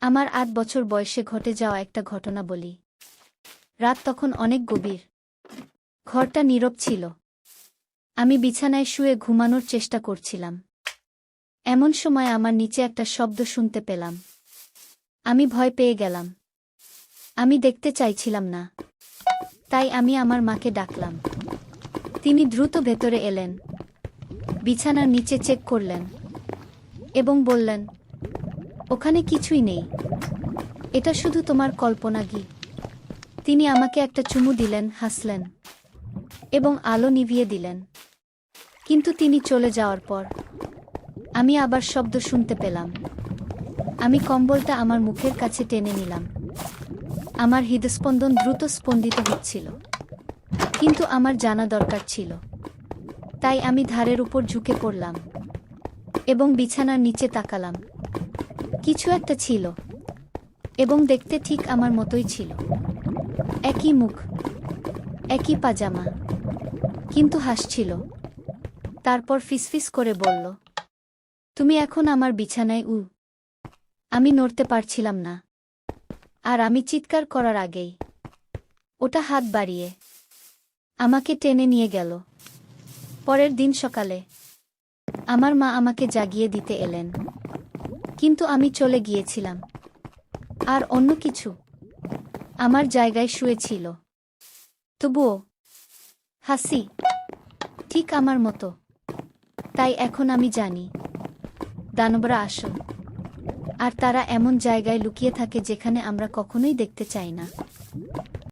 আমার আট বছর বয়সে ঘটে যাওয়া একটা ঘটনা বলি। রাত তখন অনেক গভীর। ঘরটা নীরব ছিল। আমি বিছানায় শুয়ে ঘুমানোর চেষ্টা করছিলাম। এমন সময় আমার নিচে একটা শব্দ শুনতে পেলাম। আমি ভয় পেয়ে গেলাম। আমি দেখতে চাইছিলাম না। তাই আমি আমার মাকে ডাকলাম। তিনি দ্রুত ভেতরে এলেন। বিছানার নিচে চেক করলেন এবং বললেন ওখানে কিছুই নেই। এটা শুধু তোমার কল্পনা গি। তিনি আমাকে একটা চুমু দিলেন, হাসলেন এবং আলো নিভিয়ে দিলেন। কিন্তু তিনি চলে যাওয়ার পর আমি আবার শব্দ শুনতে পেলাম। আমি কম্বলটা আমার মুখের কাছে টেনে নিলাম। আমার হৃদস্পন্দন দ্রুত স্পন্দিত হচ্ছিল। কিন্তু আমার জানা দরকার ছিল। তাই আমি ধারের উপর ঝুঁকে পড়লাম এবং বিছানার নিচে তাকালাম। কিছু একটা ছিল, এবং দেখতে ঠিক আমার মতোই ছিল। একই মুখ, একই পাজামা, কিন্তু হাসছিল। তারপর ফিসফিস করে বলল, তুমি এখন আমার বিছানায় উ, আমি নড়তে পারছিলাম না। আর আমি চিৎকার করার আগেই, ওটা হাত বাড়িয়ে আমাকে টেনে নিয়ে গেল। পরের দিন সকালে, আমার মা আমাকে জাগিয়ে দিতে এলেন। কিন্তু আমি চলে গিয়েছিলাম। আর অন্য কিছু। আমার জায়গায় শুয়েছিল তবুও, হাসি, ঠিক আমার মতো। তাই এখন আমি জানি, দানবরা আসল। আর তারা এমন জায়গায় লুকিয়ে থাকে যেখানে আমরা কখনোই দেখতে চাই না।